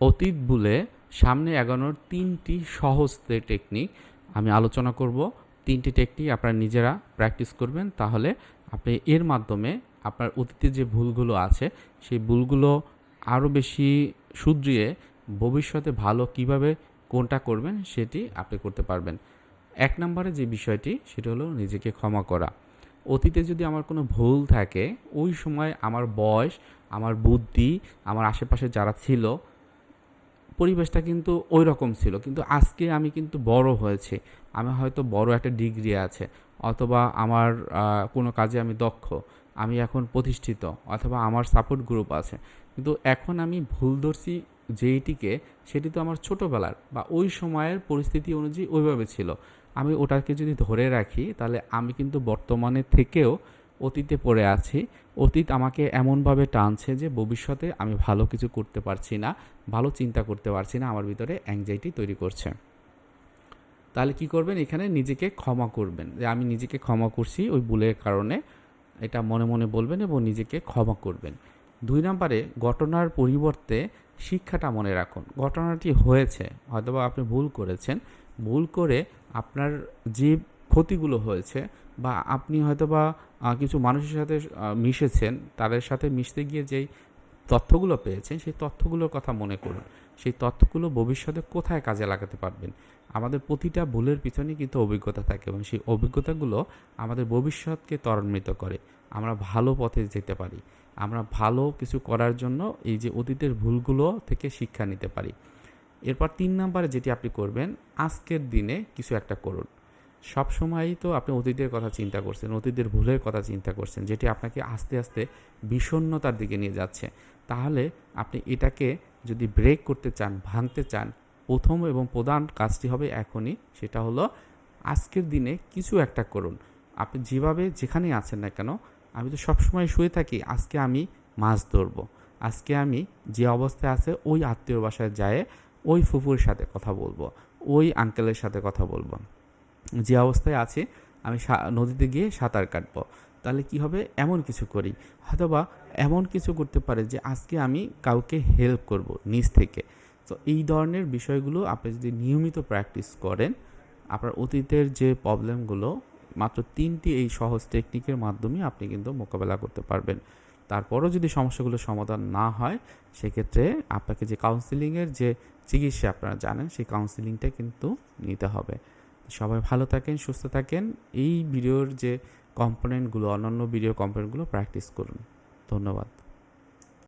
অতীত ভুলে সামনে এগোনোর তিনটি সহজ টেকনিক আমি আলোচনা করব। তিনটি টেকনিক আপনারা নিজেরা প্র্যাকটিস করবেন। তাহলে আপনি এর মাধ্যমে আপনার অতীতে যে ভুলগুলো আছে, সেই ভুলগুলো আরও বেশি শুধরিয়ে ভবিষ্যতে ভালো কীভাবে কোনটা করবেন সেটি আপনি করতে পারবেন। এক নম্বরে যে বিষয়টি, সেটা হলো নিজেকে ক্ষমা করা। অতীতে যদি আমার কোনো ভুল থাকে, ওই সময় আমার বয়স, আমার বুদ্ধি, আমার আশেপাশে যারা ছিল পরিবেশটা কিন্তু ওই রকম ছিল। কিন্তু আজকে আমি কিন্তু বড় হয়েছি। আমি হয়তো বড় একটা ডিগ্রি আছে, অথবা আমার কোনো কাজে আমি দক্ষ, আমি এখন প্রতিষ্ঠিত, অথবা আমার সাপোর্ট গ্রুপ আছে। কিন্তু এখন আমি ভুল যেইটিকে, সেটি তো আমার ছোটোবেলার, বা ওই সময়ের পরিস্থিতি অনুযায়ী ওইভাবে ছিল। আমি ওটাকে যদি ধরে রাখি, তাহলে আমি কিন্তু বর্তমানে থেকেও অতীতে পড়ে আছি। অতীত আমাকে এমনভাবে টানছে যে ভবিষ্যতে আমি ভালো কিছু করতে পারছি না, ভালো চিন্তা করতে পারছি না, আমার ভিতরে অ্যাংজাইটি তৈরি করছে। তাহলে কি করবেন এখানে? নিজেকে ক্ষমা করবেন। যে আমি নিজেকে ক্ষমা করছি ওই ভুলের কারণে, এটা মনে মনে বলবেন এবং নিজেকে ক্ষমা করবেন। দুই নম্বরে, ঘটনার পরিবর্তে শিক্ষাটা মনে রাখুন। ঘটনাটি হয়েছে, হয়তোবা আপনি ভুল করেছেন। ভুল করে আপনার যে ক্ষতিগুলো হয়েছে বা আপনি হয়তোবা কিছু মানুষের সাথে মিশেছেন, তাদের সাথে মিশতে গিয়ে যেই তথ্যগুলো পেয়েছেন, সেই তথ্যগুলোর কথা মনে করুন। সেই তথ্যগুলো ভবিষ্যতে কোথায় কাজে লাগাতে পারবেন? আমাদের প্রতিটা ভুলের পিছনে কিন্তু অভিজ্ঞতা থাকে এবং সেই অভিজ্ঞতাগুলো আমাদের ভবিষ্যৎকে ত্বরান্বিত করে। আমরা ভালো পথে যেতে পারি। আমরা ভালো কিছু করার জন্য এই যে অতীতের ভুলগুলো থেকে শিক্ষা নিতে পারি। এরপর তিন নম্বরে যেটি আপনি করবেন, আজকের দিনে কিছু একটা করুন। সব সময়ই তো আপনি অতীতের কথা চিন্তা করছেন, অতীতের ভুলের কথা চিন্তা করছেন, যেটি আপনাকে আস্তে আস্তে বিষণ্ণতার দিকে নিয়ে যাচ্ছে। তাহলে আপনি এটাকে যদি ব্রেক করতে চান, ভাঙতে চান, প্রথম এবং প্রধান কাজটি হবে এখনই, সেটা হলো আজকের দিনে কিছু একটা করুন। আপনি যেভাবে যেখানেই আছেন না কেন, আমি তো সবসময় শুয়ে থাকি, আজকে আমি মাছ ধরবো। আজকে আমি যে অবস্থায় আছে, ওই আত্মীয় বাসায় যায় ওই ফুফুর সাথে কথা বলব, ওই আঙ্কেলের সাথে কথা বলব। যে অবস্থায় আছে, আমি নদীতে গিয়ে সাঁতার কাটবো। তাহলে কি হবে? এমন কিছু করি। অথবা এমন কিছু করতে পারে যে আজকে আমি কাউকে হেল্প করব নিজ থেকে। তো এই ধরনের বিষয়গুলো আপনি যদি নিয়মিত প্র্যাকটিস করেন, আপনার অতীতের যে প্রবলেমগুলো মাত্র তিনটি এই সহজ টেকনিকের মাধ্যমে আপনি কিন্তু মোকাবেলা করতে পারবেন। তারপরও যদি সমস্যাগুলো সমাধান না হয়, সেক্ষেত্রে আপনাকে যে কাউন্সিলিংয়ের যে চিকিৎসা আপনারা জানেন, সেই কাউন্সিলিংটা কিন্তু নিতে হবে। সবাই ভালো থাকেন, সুস্থ থাকেন। এই ভিডিওর যে কম্পোনেন্টগুলো অন্যান্য ভিডিও কম্পোনেন্টগুলো প্র্যাকটিস করুন। ধন্যবাদ।